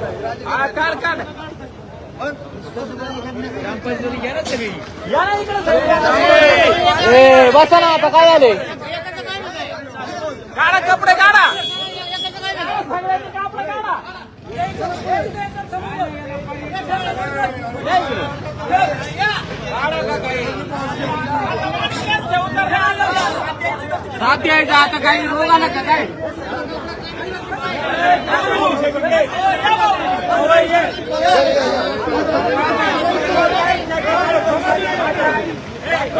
काढ काढ. बसा ना आता काय झाले काढा कपडे काढा साथ द्यायचा आता काही रोग आला का काय?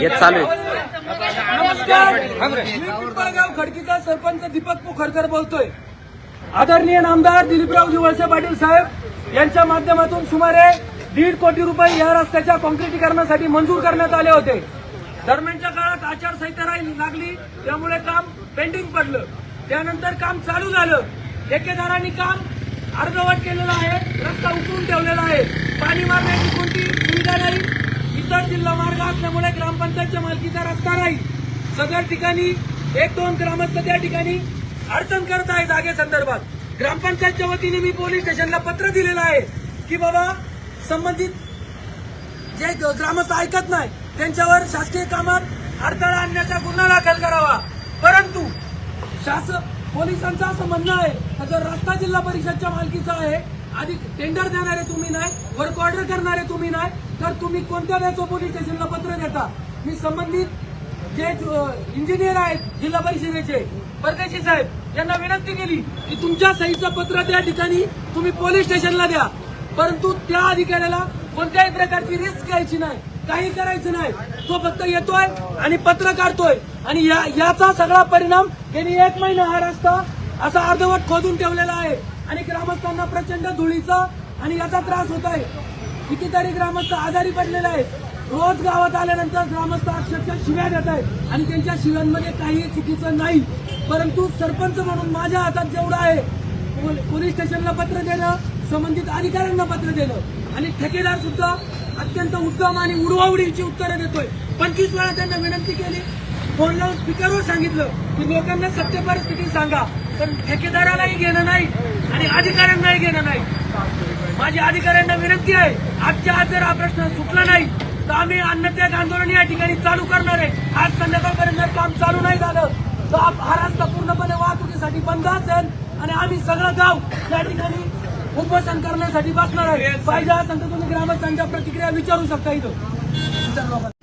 येत चालू पिंपळगाव खडकीचा सरपंच दीपक पोखरकर बोलतोय. आदरणीय नामदार दिलीपरावजी वळसे पाटील साहेब यांच्या माध्यमातून सुमारे दीड कोटी रुपये या रस्त्याच्या कॉन्क्रिटीकरणासाठी मंजूर करण्यात आले होते. दरम्यानच्या काळात आचारसंहिता राहील लागली त्यामुळे काम पेंडिंग पडलं. त्यानंतर काम चालू झालं. ठेकेदारांनी काम अर्धवट केलेलं आहे रस्ता उकळून ठेवलेला आहे. पाणी मारण्याची कोणती सुविधा नाही. इतर जिल्हा मार्ग असल्यामुळे ग्रामपंचायतच्या मालकीचा रस्ता नाही. सदर ठिकाणी एक दोन ग्रामस्थ त्या ठिकाणी अडचण करत आहे जागेसंदर्भात ग्रामपंचायतच्या वतीने मी पोलीस स्टेशनला पत्र दिलेलं आहे की बाबा संबंधित जे ग्रामस्थ ऐकत नाही त्यांच्यावर शासकीय कामात अडथळा आणण्याचा गुन्हा दाखल करावा. परंतु शासन पोलिसांचं असं म्हणणं आहे का जर रस्ता जिल्हा परिषदच्या मालकीचा आहे आधी टेंडर देणारे तुम्ही नाही वर्क ऑर्डर करणारे तुम्ही नाही तर तुम्ही कोणत्या वेळेचं पोलीस स्टेशनला पत्र देता? मी संबंधित जे इंजिनियर आहेत जिल्हा परिषदेचे परदेशी साहेब यांना विनंती केली की तुमच्या सहीचं पत्र त्या ठिकाणी तुम्ही पोलीस स्टेशनला द्या. परंतु त्या अधिकाऱ्याला कोणत्याही प्रकारची रिस्क घ्यायची नाही. काही करायचं नाही. तो फक्त येतोय आणि पत्र काढतोय. आणि या याचा सगळा परिणाम गेली एक महिना हा रस्ता असा अर्धवट खोदून ठेवलेला आहे. आणि ग्रामस्थांना प्रचंड धुळीचा आणि याचा त्रास होत आहे. कितीतरी ग्रामस्थ आजारी पडलेले आहेत. रोज गावात आल्यानंतर ग्रामस्थ अक्षरशः शिव्या देत आहेत आणि त्यांच्या शिव्यांमध्ये काही चुकीचं नाही. परंतु सरपंच म्हणून माझ्या हातात जेवढं आहे पोलीस स्टेशनला पत्र देणं संबंधित अधिकाऱ्यांना पत्र देणं आणि ठेकेदार सुद्धा अत्यंत उत्तम आणि उडवाउडीची उत्तरं देतोय. पंचवीस वेळा त्यांना विनंती केली. फोन लावून स्पीकरवर सांगितलं की लोकांना सत्य परिस्थिती सांगा. पण ठेकेदारालाही घेणं नाही आणि अधिकाऱ्यांनाही घेणं नाही. माझी अधिकाऱ्यांना विनंती आहे आजच्या आज जर हा प्रश्न सुटला नाही तर आम्ही अन्नत्याग आंदोलन या ठिकाणी चालू करणार आहे. आज संध्याकाळपर्यंत जर काम चालू नाही झालं तर हा रस्ता पूर्णपणे वाहतुकीसाठी बंद असेल आणि आम्ही सगळं गाव या ठिकाणी उपोषण करण्यासाठी बसणार आहे. पाहिजे असेल तर तुम्ही ग्रामस्थांच्या प्रतिक्रिया विचारू शकता इथं.